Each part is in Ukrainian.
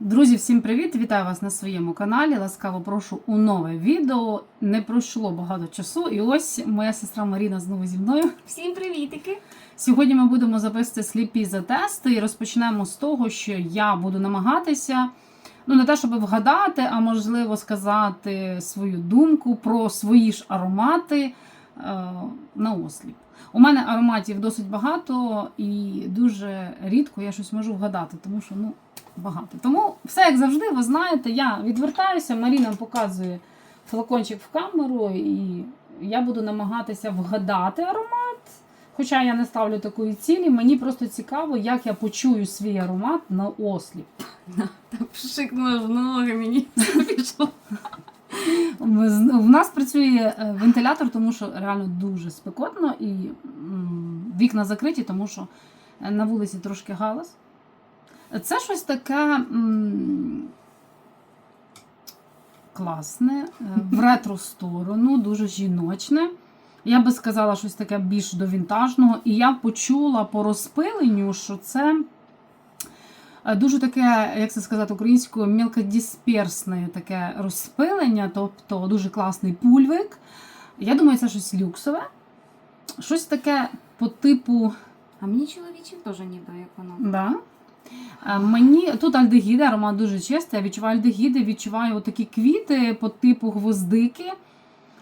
Друзі, всім привіт! Вітаю вас на своєму каналі. Ласкаво прошу у нове відео. Не пройшло багато часу, і ось моя сестра Маріна знову зі мною. Всім привітики! Сьогодні ми будемо записувати сліпі за тести і розпочнемо з того, що я буду намагатися. Ну, не те, щоб вгадати, а можливо сказати свою думку про свої ж аромати е, на осліп. У мене ароматів досить багато і дуже рідко я щось можу вгадати, тому що ну, багато. Тому все як завжди, ви знаєте, я відвертаюся, Маріна показує флакончик в камеру, і я буду намагатися вгадати аромат. Хоча я не ставлю такої цілі, мені просто цікаво, як я почую свій аромат на осліп. Пшикнула в ноги мені. Пішло. В нас працює е, вентилятор, тому що реально дуже спекотно, і вікна закриті, тому що е, на вулиці трошки галас. Це щось таке м, класне, е, в ретро сторону, дуже жіночне. Я би сказала щось таке більш до вінтажного. І я почула по розпиленню, що це е, дуже таке, як це сказати українською, мілкодисперсне таке розпилення, тобто дуже класний пульвик. Я думаю, це щось люксове. Щось таке по типу. А мені чоловічий теж ніби як воно. Да. Е, Мені тут альдегіди, аромат дуже чистий. Я відчуваю альдегіди, відчуваю такі квіти по типу гвоздики.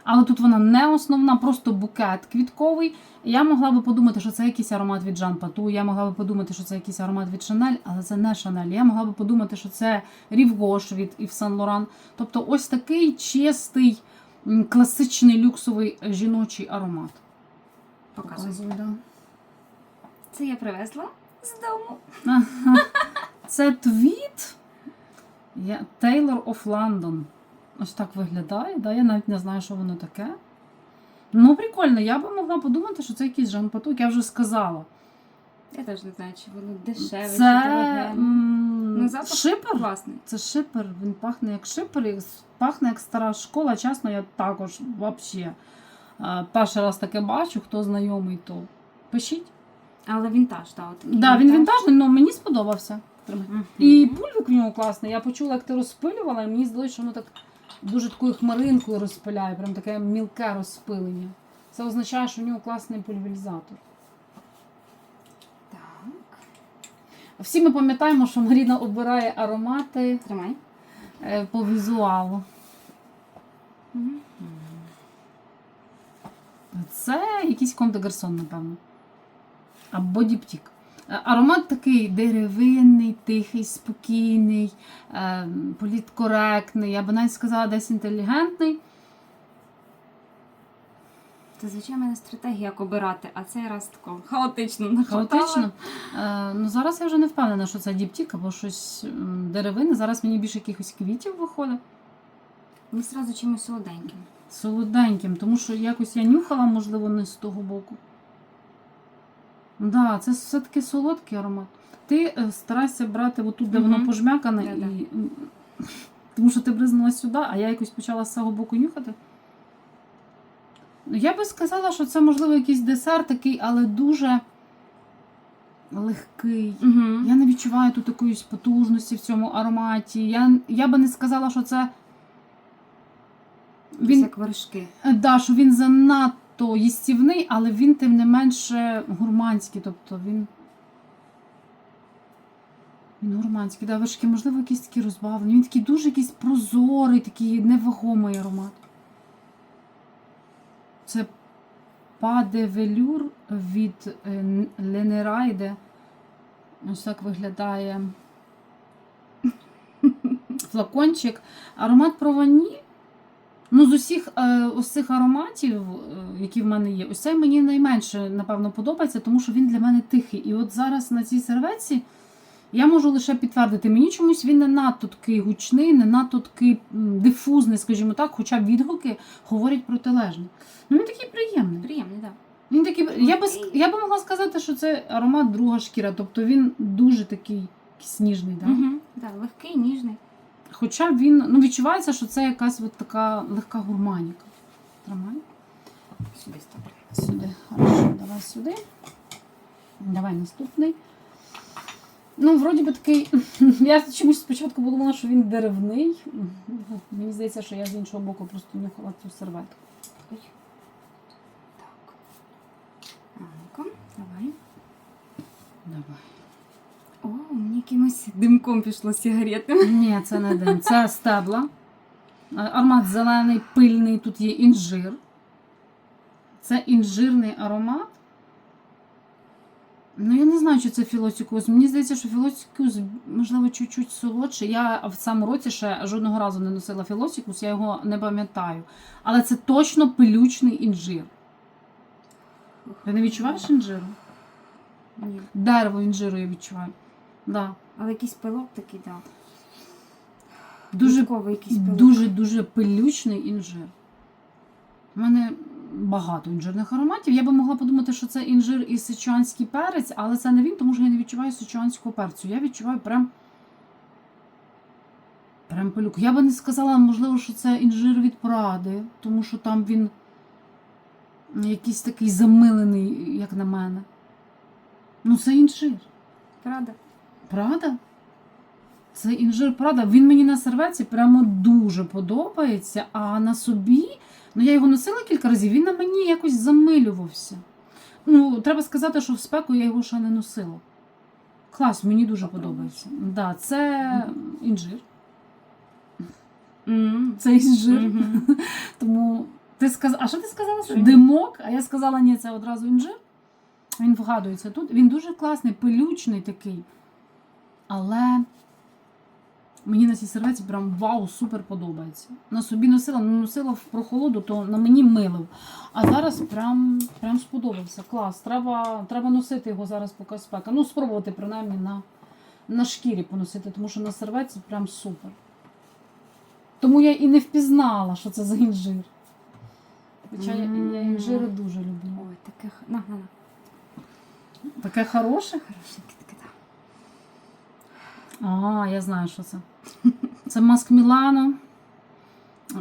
Але тут вона не основна, просто букет квітковий. Я могла би подумати, що це якийсь аромат від Жан Пату, я могла би подумати, що це якийсь аромат від Шанель, але це не Шанель. Я могла би подумати, що це Рів Гош від Ів Сен Лоран. Тобто ось такий чистий, класичний люксовий жіночий аромат. Показую. Це я привезла з дому. Це твіт Taylor of London. Ось так виглядає. Да? Я навіть не знаю, що воно таке. Ну, прикольно, я би могла подумати, що це якийсь Жан Патук, я вже сказала. Я теж не знаю, чи воно дешеве, чи Це дороге. м, Ну, запах шипер. класний. Це шипер, він пахне як шипер, і пахне як стара школа. Чесно, я також взагалі перший раз таке бачу, хто знайомий, то пишіть. Але вінтаж, так. От Да, він вінтажний, але мені сподобався. Тримай. Мгм. І пульвик в нього класний. Я почула, як ти розпилювала, і мені здалося, що воно так дуже такою хмаринкою розпиляє, прям таке мілке розпилення. Це означає, що в нього класний пульверізатор. Так. Всі ми пам'ятаємо, що Маріна обирає аромати Тримай. е, по візуалу. Мгм. Це якийсь Ком де Гарсон, напевно. Або діптік. Е, Аромат такий деревинний, тихий, спокійний, е, політкоректний, я би навіть сказала, десь інтелігентний. Зазвичай в мене стратегія як обирати, а цей раз тако хаотично нахватала. Хаотично. Е, ну, зараз я вже не впевнена, що це діптік або щось м, деревинне. Зараз мені більше якихось квітів виходить. Мені сразу чимось солоденьким. Солоденьким, тому що якось я нюхала, можливо, не з того боку. Да, це все-таки солодкий аромат. Ти е, старайся брати отут, де воно Мгм. пожмякане, Да-да. і... м, тому що ти бризнула сюди, а я якось почала з цього боку нюхати. Ну, Я би сказала, що це, можливо, якийсь десерт такий, але дуже легкий. Угу. Я не відчуваю тут якоїсь потужності в цьому ароматі. Я, я би не сказала, що це. Він, Як вершки. Е, Да, що він занадто їстівний, але він тим не менше гурманський. Тобто він. Він гурманський, да, вершки, можливо, якісь такі розбавлені. Він такий дуже якийсь прозорий, такий невагомий аромат. Це Па де Велюр від Ленерайде. Ось так виглядає флакончик. Аромат Провані. Ну, з усіх е, ось цих ароматів, е, які в мене є, ось цей мені найменше, напевно, подобається, тому що він для мене тихий. І от зараз на цій серветці я можу лише підтвердити, мені чомусь він не надто такий гучний, не надто такий дифузний, скажімо так, хоча відгуки говорять протилежно. Ну, він такий приємний. Приємний, так. Він такий, я би, я би могла сказати, що це аромат друга шкіра, тобто він дуже такий сніжний. Да? Да? Угу. Да, легкий, ніжний. Хоча він ну, відчувається, що це якась от така легка гурманіка. Тримай. Сюди ставлю. Сюди. Хорошо, давай сюди. Давай наступний. Ну, вроді би такий. Я чомусь спочатку подумала, що він деревний. Мені здається, що я з іншого боку просто нюхала цю серветку. Ой. Так. А давай. Давай. О, мені якимось димком пішло сигарети. Ні, це не дим. Це стебла. Е, Аромат зелений, пильний, тут є інжир. Це інжирний аромат. Ну, я не знаю, чи це філоцікус. Мені здається, що філоцікус, можливо, чуть-чуть солодший. Я в цьому році ще жодного разу не носила філоцікус, я його не пам'ятаю. Але це точно пилючний інжир. Ти не відчуваєш інжиру? Ні. Дерево інжиру я відчуваю. Да. Але якийсь пилок такий, так. Дуже Квітковий якийсь пилок. Дуже дуже пилючний інжир. У мене багато інжирних ароматів. Я би могла подумати, що це інжир і сичуанський перець, але це не він, тому що я не відчуваю сичуанського перцю. Я відчуваю прям. Прям пилюк. Я би не сказала, можливо, що це інжир від Пради, тому що там він якийсь такий замилений, як на мене. Ну, це інжир. Правда? Правда? Це інжир Прада. Він мені на серветці прямо дуже подобається, а на собі, ну я його носила кілька разів, він на мені якось замилювався. Ну, треба сказати, що в спеку я його ще не носила. Клас, мені дуже подобається. Да, це інжир. М. Це інжир. Мгм. Тому ти сказала, а що ти сказала? Що? Димок, а я сказала, ні, це одразу інжир. Він вгадується тут. Він дуже класний, пилючний такий. Але мені на цій серветці прям вау, супер подобається. На собі носила, не носила в прохолоду, то на мені милив. А зараз прям, прям сподобався. Клас. Треба, треба носити його зараз, поки спека. Ну, спробувати принаймні на, на шкірі поносити, тому що на серветці прям супер. Тому я і не впізнала, що це за інжир. Хоча я, я інжири дуже люблю. Ой, таке. на. Таке хороше. Хорошеньке А, я знаю, що це. Це маск Мілано.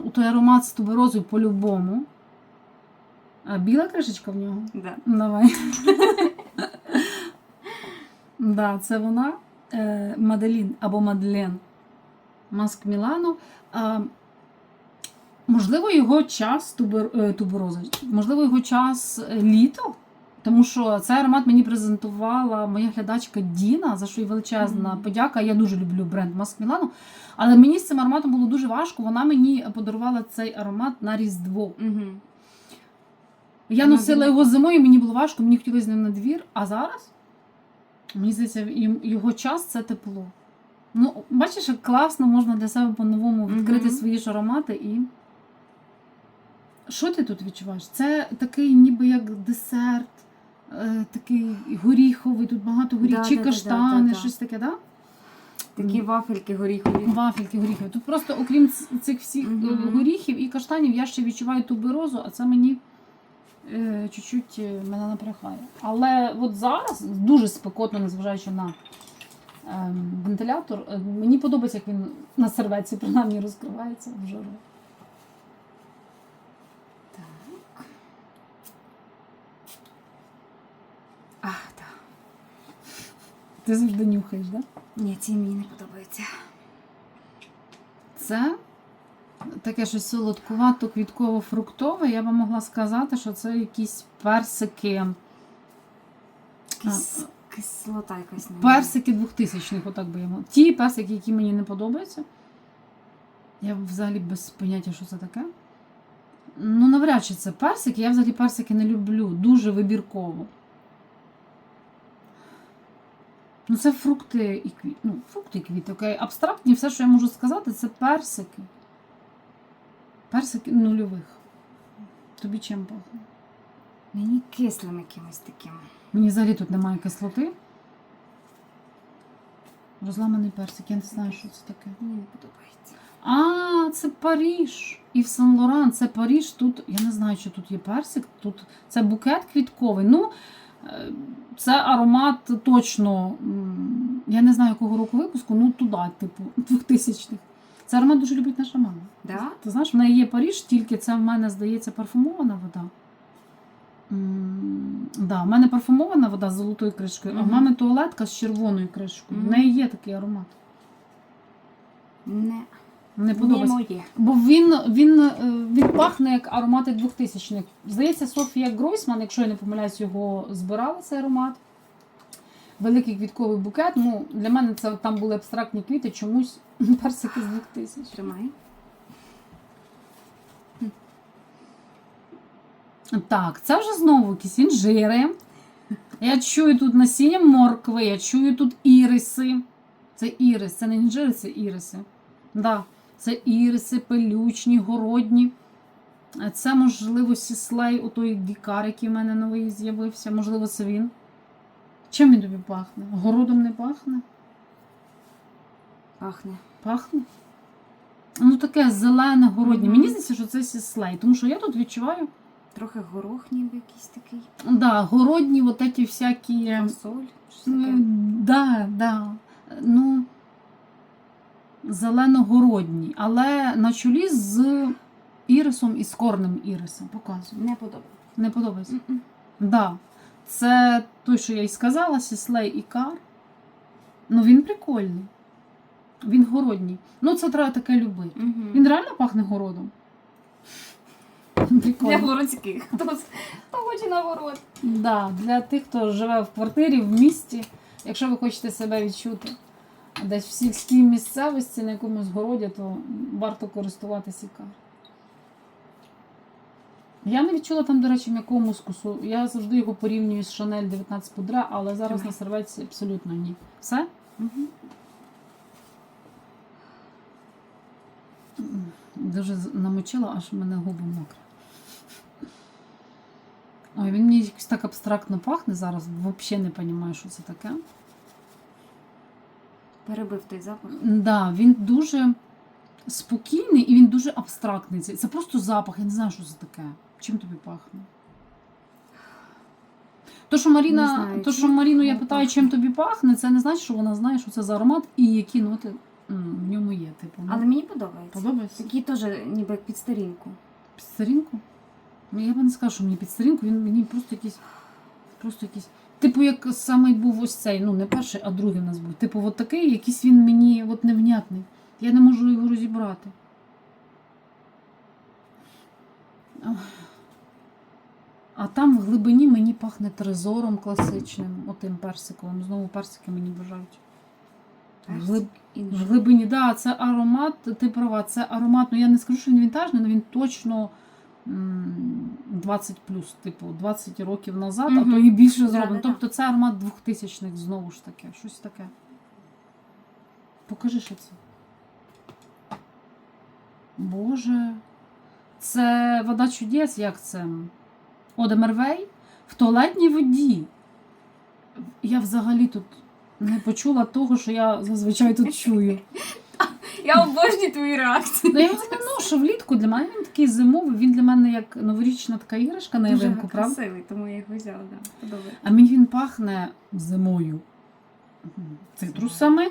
У той аромат з туберозою по-любому. А біла кришечка в нього. Да. Давай. да, це вона. Е, Маделін або Мадлен. Маск Мілано. Можливо, його час тубер, е. Можливо, його час е, літо. Тому що цей аромат мені презентувала моя глядачка Діна, за що їй величезна Мгм. подяка. Я дуже люблю бренд Маск Мілано. Але мені з цим ароматом було дуже важко. Вона мені подарувала цей аромат на Різдво. Угу. Я Вона носила була- його зимою, мені було важко, мені хотілося з ним на двір, а зараз мені здається, його час це тепло. Ну, бачиш, як класно можна для себе по-новому відкрити Мгм. свої ж аромати і. Що ти тут відчуваєш? Це такий ніби як десерт, е, такий горіховий, тут багато горіх, Да, чи да, да, каштани, да, да. щось таке, так? Такі вафельки горіхові. Вафельки горіхові. Тут просто, окрім ц- цих всіх е, Мгм. горіхів і каштанів, я ще відчуваю туберозу, а це мені е, чуть-чуть е, мене напрягає. Але от зараз дуже спекотно, незважаючи на е, вентилятор, е, мені подобається, як він на серветці принаймні розкривається в жару. Так. А, так. Ти завжди нюхаєш, так? Да? Ні, ці мені не подобаються. Це таке щось солодкувато квітково фруктове. Я би могла сказати, що це якісь персики. Якась кислота якась ньому. Персики 2000-х, отак би я мала. Ті персики, які мені не подобаються. Я взагалі без поняття, що це таке. Ну, навряд чи це персики. Я взагалі персики не люблю. Дуже вибірково. Ну, це фрукти і квіти. Ну, фрукти і квіти, окей. Абстрактні, все, що я можу сказати, це персики. Персики нульових. Тобі чим пахне? Мені кислим якимось таким. Мені взагалі тут немає кислоти. Розламаний персик, я не знаю, що це таке. Мені не подобається. А, це Паріж. І в Сан Лоран. Це Паріж. Тут я не знаю, чи тут є персик. Тут це букет квітковий. Ну, це аромат точно. Я не знаю, якого року випуску, ну туди, типу, 2000-х. Це аромат дуже любить наша мама. Да? Ти знаєш, в неї є Паріж, тільки це в мене здається парфумована вода. М, Да, в мене парфумована вода з золотою кришкою, а в Мгм. мами туалетка з червоною кришкою. В Мгм. неї є такий аромат. Не, Не не подобається. моє. Бо він, він, е, він пахне як аромати 2000-х. Здається, Софія Гройсман, якщо я не помиляюсь, його збирала цей аромат. Великий квітковий букет. Ну, для мене це там були абстрактні квіти, чомусь персики з 2000. Тримай. Так, це вже знову якісь інжири. Я чую тут насіння моркви, я чую тут іриси. Це ірис, це не інжири, це іриси. Да, це іриси, пелючні, городні. Це, можливо, сіслей, отой дікар, який в мене новий з'явився. Можливо, це він. Чим він тобі пахне? Городом не пахне? Пахне. Пахне? Ну, таке зелене, городнє. Мені здається, що це сіслей, тому що я тут відчуваю. Трохи горох ніби якийсь такий. Да, городні вот эти всякі. Фасоль. Щось таке. Да, да. Ну, зелено-городні, але на чолі з ірисом і з корнем іриса. Показую. Не подобається. Не подобається. Да. Це той, що я й сказала, сіслей і кар. Ну, він прикольний. Він городній. Ну, це треба таке любити. Мгм. Він реально пахне городом. Для городських. Хто, хто хоче на город. Да, для тих, хто живе в квартирі, в місті, якщо ви хочете себе відчути десь в сільській місцевості на якомусь городі, то варто користуватися кар. Я не відчула там, до речі, м'якого мускусу. Я завжди його порівнюю з Шанель 19 пудра, але зараз на серветці абсолютно ні. Все? Мгм. Дуже намочила, аж в мене губи мокрі. Ой, він мені якось так абстрактно пахне зараз, взагалі не розумію, що це таке. Перебив той запах. Да, він дуже спокійний і він дуже абстрактний. Це, це просто запах, я не знаю, що це таке. Чим тобі пахне? То, що, Маріна, Не знаю, то, що чим Маріну я воно питаю, пахне. чим тобі пахне, це не значить, що вона знає, що це за аромат і які ноти м, в ньому є. Типу, ну, Але мені подобається. подобається? Такий теж ніби як під старінку. Під старінку? Ну, я би не сказала, що мені під старінку, він мені просто якийсь. Просто якийсь. Типу, як самий був ось цей, ну не перший, а другий в нас був. Типу, от такий, якийсь він мені от невнятний. Я не можу його розібрати. А там в глибині мені пахне трезором класичним, отим персиковим. Знову персики мені бажають. Глиб- В глибині, да, це аромат, ти права, це аромат. Ну я не скажу, що він вінтажний, але він точно 20 плюс, типу, 20 років назад, а то і більше зроблено. да, да. Тобто це аромат 2000-х, знову ж таки, щось таке. Покажи, що це. Боже. Це вода чудес, як це? Оде Мервей в туалетній воді. Я взагалі тут не почула того, що я зазвичай тут чую. Я обожнюю твої реакції. Ну, я його не ношу влітку. Для мене він такий зимовий. Він для мене як новорічна така іграшка на Дуже ялинку, правда? красивий, тому я його взяла, да. Подобається. А мені він пахне зимою. Цитрусами.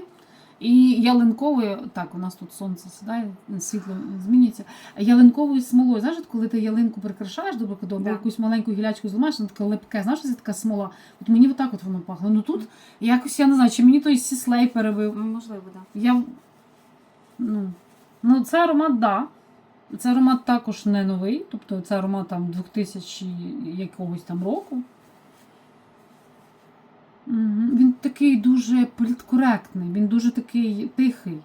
І ялинковою, так, у нас тут сонце сідає, світло змінюється. Ялинковою смолою. Знаєш, от коли ти ялинку прикрашаєш до прикладу, або Да. якусь маленьку гілячку зламаєш, вона така липке, знаєш, це така смола. От мені отак от воно пахне. Ну тут якось я не знаю, чи мені той сіслей перебив. М, Можливо, так. Я... Ну, ну, це аромат, да. Це аромат також не новий, тобто це аромат там 2000 якогось там року. Він такий дуже політкоректний, він дуже такий тихий.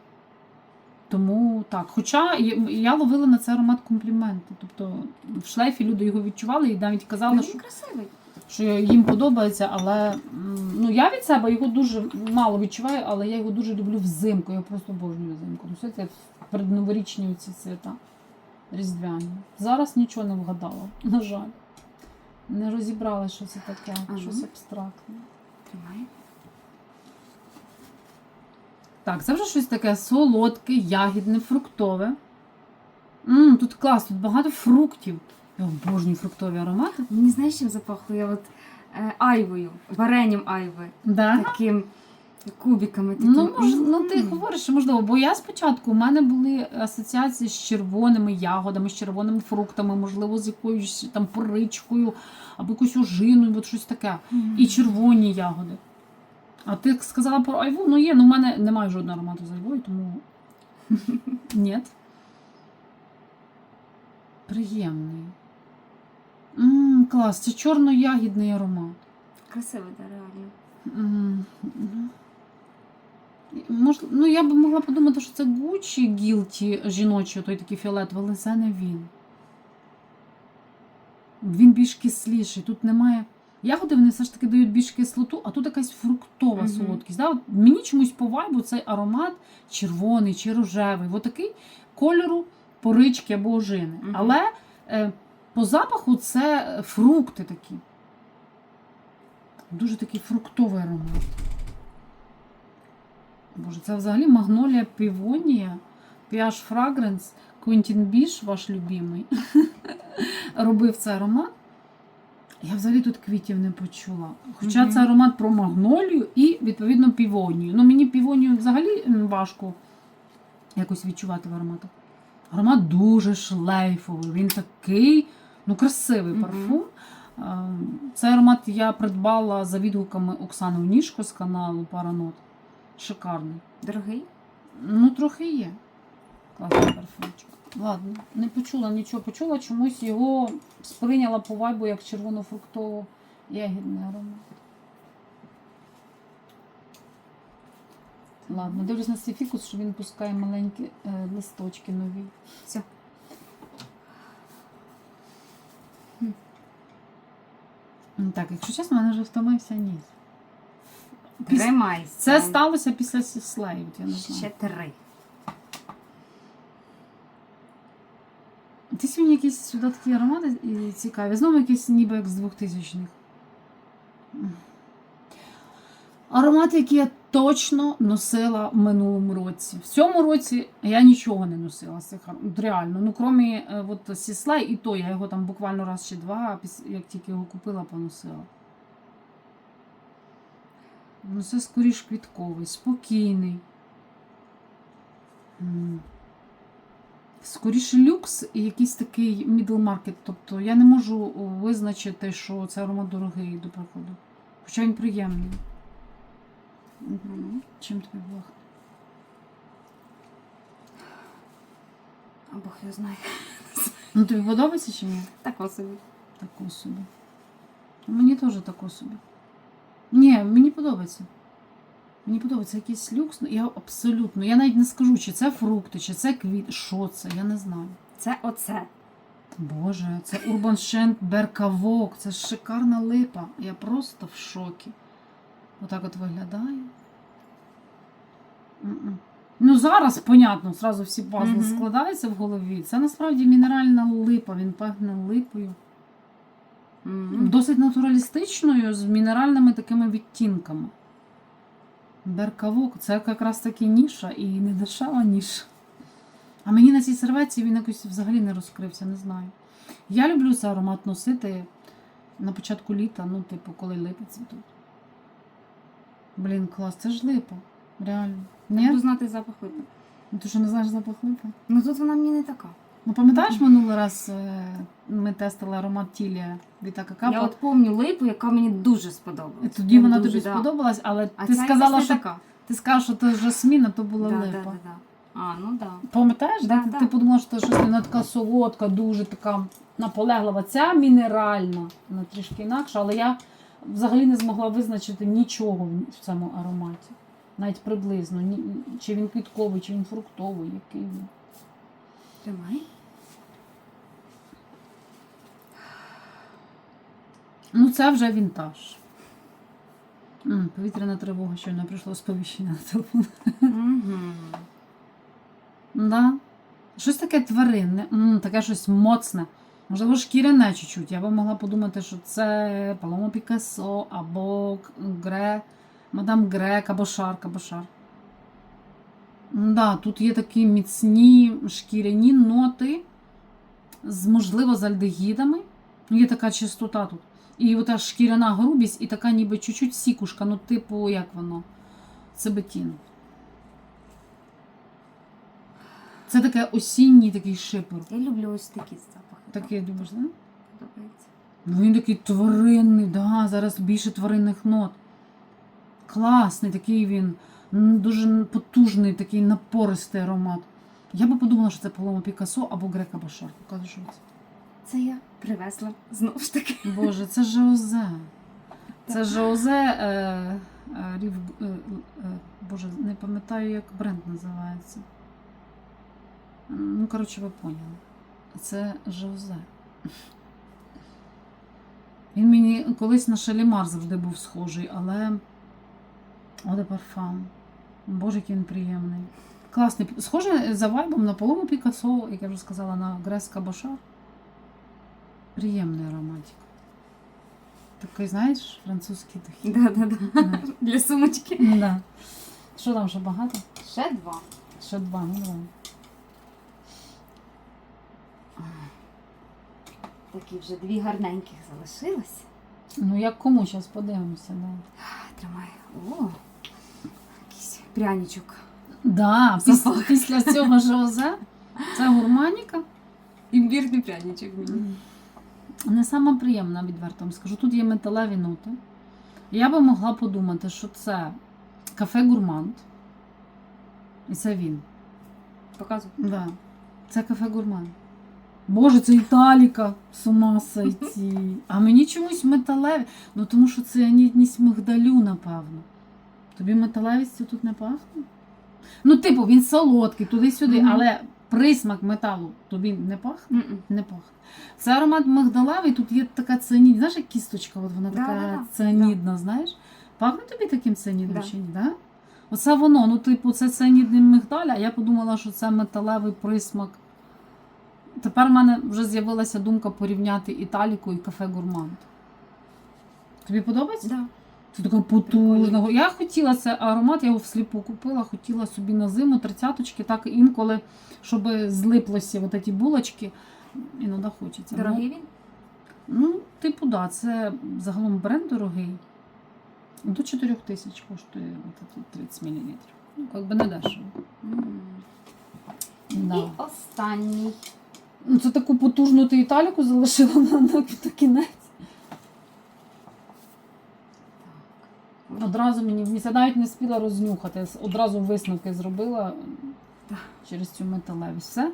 Тому так. Хоча я- ловила на цей аромат компліменти. Тобто в шлейфі люди його відчували і навіть казали, Він що красивий. Що їм подобається, але ну я від себе його дуже мало відчуваю, але я його дуже люблю взимку. Я просто обожнюю взимку. Ну, це передноворічні ці свята різдвяні. Зараз нічого не вгадала, на жаль. Не розібрала, що це таке, Ага. щось абстрактне. Тримай. Так, це вже щось таке солодке, ягідне, фруктове. М, тут клас, тут багато фруктів. Я обожнюю фруктові аромати. Мені знаєш, чим запахло? Я от е, айвою, варенням айви. Да? Таким Кубиками такі. Ну, мож, ну ти говориш, що можливо, бо я спочатку у мене були асоціації з червоними ягодами, з червоними фруктами, можливо, з якоюсь там поричкою або якоюсь ожиною, от щось таке. І червоні ягоди. А ти сказала про айву? Ну є, ну в мене немає жодного аромату з айвою, тому. Ні. Приємний. М клас, це чорно-ягідний аромат. Красиво, да, реально. М. Мож, ну, я би могла подумати, що це Gucci Guilty жіночий, той такий фіолетовий, але це не він. Він більш кисліший. Тут немає. Ягоди вони все ж таки дають більш кислоту, а тут якась фруктова Мгм. солодкість. Да? От Мені чомусь по вайбу цей аромат червоний чи рожевий, от такий кольору порички або ожини. Мгм. Але е, по запаху це фрукти такі. Дуже такий фруктовий аромат. Боже, це взагалі магнолія півонія, Піаш Фрагренс, Квентін Біш, ваш любимий, робив цей аромат. Я взагалі тут квітів не почула. Хоча це аромат про магнолію і, відповідно, півонію. Ну, мені півонію взагалі важко якось відчувати в ароматах. Аромат дуже шлейфовий. Він такий, ну, красивий Мгм. парфум. Е, Цей аромат я придбала за відгуками Оксани Уніжко з каналу Паранот. Шикарний. Дорогий? Ну, трохи є. Класний парфумчик. Ладно, не почула нічого. Почула чомусь його сприйняла по вайбу як червоно-фруктово ягідний аромат. Ладно, дивлюсь на свій фікус, що він пускає маленькі е, листочки нові. Все. Так, якщо чесно, в мене вже втомився ніс. Піс- Тримайся. Це сталося після от я не знаю. Ще три. Ти сьогодні якісь сюди такі аромати і цікаві. Знову якісь ніби як з 2000-х. Аромати, які я точно носила в минулому році. В цьому році я нічого не носила з цих ароматів. Реально. Ну, крім е, от Сіслей, і то я його там буквально раз чи два, як тільки його купила, поносила. Ну, це скоріш квітковий, спокійний. Скоріше люкс і якийсь такий middle market. Тобто я не можу визначити, що це аромат дорогий до прикладу. Хоча він приємний. Мгм. Чим тобі пахне? А Бог його знає. Ну тобі подобається чи ні? Так собі. Тако собі. Мені теж тако собі. Ні, мені подобається. Мені подобається якийсь люкс. ну, Я абсолютно. Я навіть не скажу, чи це фрукти, чи це квіт. Що це, я не знаю. Це оце. Боже, це Urban Scent Беркавок. Це ж шикарна липа. Я просто в шокі. Отак от виглядає. Ну, зараз, понятно, зразу всі пазли Мгм. складаються в голові. Це насправді мінеральна липа, він пахне липою. Мгм. Досить натуралістичною, з мінеральними такими відтінками. Беркавок це якраз таки ніша і не дешева ніша. А мені на цій серветці він якось взагалі не розкрився, не знаю. Я люблю цей аромат носити на початку літа, ну, типу, коли липи цвітуть. Блін, клас, це ж липа. Реально. Ні? Буду знати запах липи. Ну, Ти що не знаєш запах липи? Ну тут вона мені не така. Ну, пам'ятаєш, минулий раз е, ми тестили аромат Тілія від Акакапа? Я от пам'ятаю липу, яка мені дуже І сподобалась. тоді вона Дуже, тобі да. сподобалась, але А ти ця сказала, якась що не така. ти сказала, що це жасмін, а то була Да, липа. да, да. А, ну да. Пам'ятаєш, Да, да, да. ти подумала, що це щось вона така солодка, дуже така наполеглива. Ця мінеральна, вона трішки інакша, але я взагалі не змогла визначити нічого в цьому ароматі. Навіть приблизно. Чи він квітковий, чи він фруктовий, який він. Тримай. Ну, це вже вінтаж. М, повітряна тривога, щойно прийшло сповіщення на телефон. Мгм. Да. Щось таке тваринне, м, таке щось моцне. Можливо, шкіряне чуть-чуть. Я би могла подумати, що це Паломо Пікассо або Гре, Мадам Грек, або Шарк, або Шар. Да, тут є такі міцні шкіряні ноти, з, можливо, з альдегідами. Є така чистота тут. І ота шкіряна грубість, і така ніби чуть-чуть сікушка, ну, типу, як воно? цибетін. Це таке осінній такий шипор. Я люблю ось такі запахи. Такий любиш, да? Подобається. Ну, він такий тваринний, да, зараз більше тваринних нот. Класний такий він, дуже потужний, такий напористий аромат. Я би подумала, що це Палома Пікасо або Грека Башар. Покажу, що це. Це я привезла знову ж таки. Боже, це Жозе. Це Жозе. Е, е, Рів, е, е, Боже, не пам'ятаю, як бренд називається. Ну, коротше, ви поняли. Це Жозе. Він мені колись на Шалімар завжди був схожий, але. Оде парфам. Боже, який він приємний. Класний. Схоже за вайбом на полому Пікасо, як я вже сказала, на Греска Башар. Приємний ароматик. Такий, знаєш, французький. Да, да, да. Да. Для сумочки. Да. Що там ще багато? Ще два. Ще два, ну давай. Такі вже дві гарненьких залишилось. Ну як кому зараз подивимося, да. Тримай. О, якийсь пряничок. Да, після, Запах. після цього жозе це гурманіка. Імбірний пряничок мені. Не сама приємна, відверто вам скажу. Тут є металеві ноти. Я би могла подумати, що це кафе гурмант. І це він. Показуй. Да. Це кафе гурман. Боже, це Італіка. З ума сойти. А мені чомусь металеві. Ну тому що це нітність мигдалю, напевно. Тобі металевістю тут не пахне? Ну, типу, він солодкий, туди-сюди, Мгм. але присмак металу тобі не пахне? М-м. Не пахне. Це аромат мигдалевий, тут є така цианід. Знаєш, як кісточка, от вона Да, така да, да. цианідна, знаєш? Пахне тобі таким цианідом Да. чи ні? Да? Оце воно, ну, типу, це цианідний мигдаль, а я подумала, що це металевий присмак. Тепер в мене вже з'явилася думка порівняти Італіку і кафе Гурмант. Тобі подобається? Да. Це така потужна. Я хотіла цей аромат, я його всліпу купила, хотіла собі на зиму тридцяточки, так інколи, щоб злиплося от ці булочки. Іноді хочеться. Дорогий він? Ну, ну, типу, да, це загалом бренд дорогий. До 4 тисяч коштує от 30 мл. Ну, як би не дешево. М. Да. І останній. Ну, це таку потужну ти італіку залишила на, на, на кінець. Одразу мені я навіть не спіла рознюхати, я одразу висновки зробила через цю металевість. Все?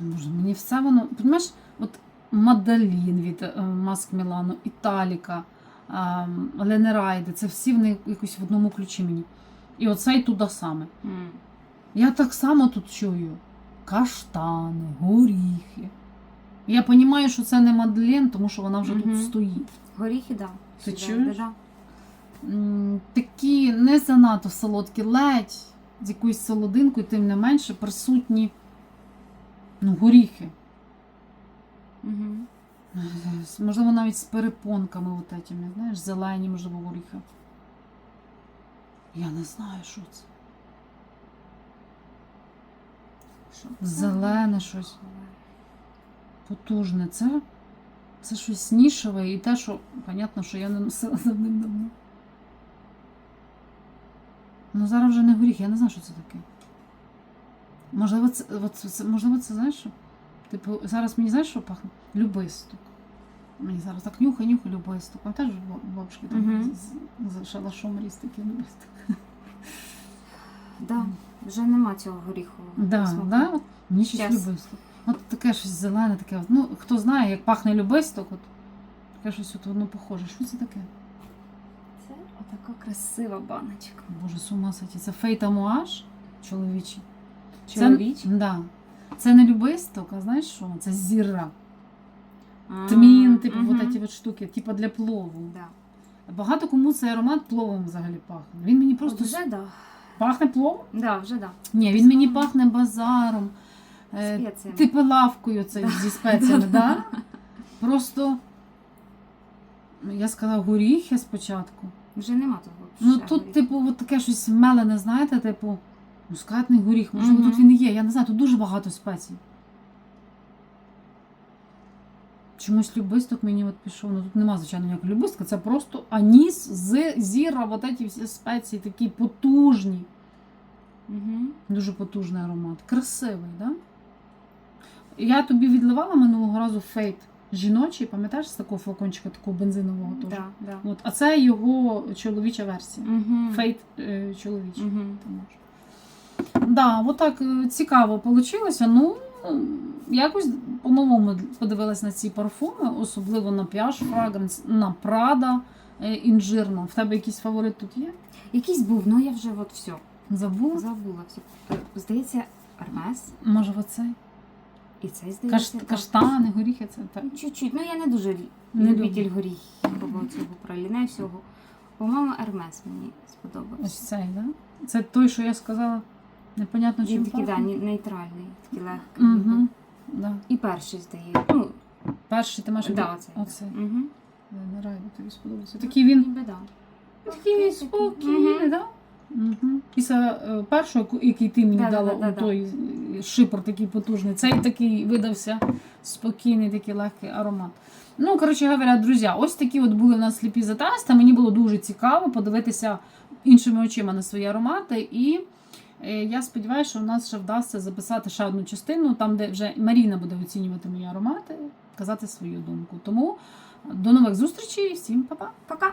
Боже, мені все воно. Розумієш, от Мадалін від е, Маск Мілану, Італіка, е, Ленерайде, це всі вони якось в одному ключі мені. І оцей туди саме. М. Я так само тут чую каштани, горіхи. Я розумію, що це не Мадлен, тому що вона вже Мгм. тут стоїть. Горіхи, да. Ти Сюди, чуєш? да. Такі не занадто солодкі, ледь з якоюсь солодинкою, тим не менше присутні ну, горіхи. Мгм. Можливо, навіть з перепонками, от этими, знаєш, зелені, можливо, горіхи. Я не знаю, що це. Зелене щось. Потужне. Це, це щось нішеве і те, що, понятно, що я не носила давним-давно. Ну, зараз вже не горіх, я не знаю, що це таке. Можливо, це, можливо, це знаєш що? Типу, зараз мені знаєш, що пахне? Любисток. Мені зараз так нюхай, нюхай любисток. Пам'ятаєш, в бабушки там Мгм. з, з шалашом ріс такий любисток. Да. Вже нема цього горіхового. Да, смаку. да? Мені щось любисток. От таке щось зелене, таке. Ну, хто знає, як пахне любисток, от таке щось от воно похоже. Що це таке? Це отака красива баночка. Боже, з ума сойти. Це фейта муаш чоловічий. Чоловіч? Це, да. це не любисток, а знаєш що? Це зіра. Тмін, типу, мгм. от ці от штуки, типу для плову. Да. Багато кому цей аромат пловом взагалі пахне. Він мені Просто просто вже да. пахне пловом? Да, вже да. Ні, він мені пахне базаром. е, Спеціями. Типу лавкою цей Да. зі спеціями, да? Просто ну, я сказала горіхи спочатку. Вже нема того. Ну тут, типу, от таке щось мелене, знаєте, типу, мускатний горіх. Можливо, Мгм. тут він і є. Я не знаю, тут дуже багато спецій. Чомусь любисток мені от пішов. Ну тут нема, звичайно, ніякого любистка, це просто аніс зіра, от ці всі спеції такі потужні. Угу. Дуже потужний аромат. Красивий, да? Я тобі відливала минулого разу фейт жіночий, пам'ятаєш з такого флакончика, такого бензинового теж? Да, да. От, а це його чоловіча версія. Угу. Фейт е, чоловічий. Угу. Ти. Да, от так е, цікаво вийшло. Ну, якось по-новому подивилась на ці парфуми, особливо на Piaget Fragrance, на Prada е, інжирна. В тебе якийсь фаворит тут є? Якийсь був, ну я вже от все. Забула? Забула все. Здається, Армес. Може, оцей? І цей Каш... здається. так. Каштани, горіхи, це так. Чуть-чуть. Ну я не дуже Не любитель горіхового цього праліне всього. По-моєму, Армес мені Ось сподобався. цей, да? Це той, що я сказала. Непонятно, чим Він такий, да, пахне. ні- нейтральний, такий легкий. Угу. Да. І перший здається. Ну, Перший ти маєш Да, оцей. оцей. угу. Я Не райду, тобі сподобався. Такий він Ніби да. такий спокійний, Мгм. да? Угу. Після е, першого, який ти мені Да, да, дала, да, да, да. той е, шипор такий потужний, цей такий видався спокійний, такий легкий аромат. Ну, коротше говоря, друзі, ось такі от були в нас сліпі за теста. Мені було дуже цікаво подивитися іншими очима на свої аромати. І я сподіваюся, що у нас ще вдасться записати ще одну частину, там, де вже Маріна буде оцінювати мої аромати, казати свою думку. Тому до нових зустрічей, всім па-па! Пока!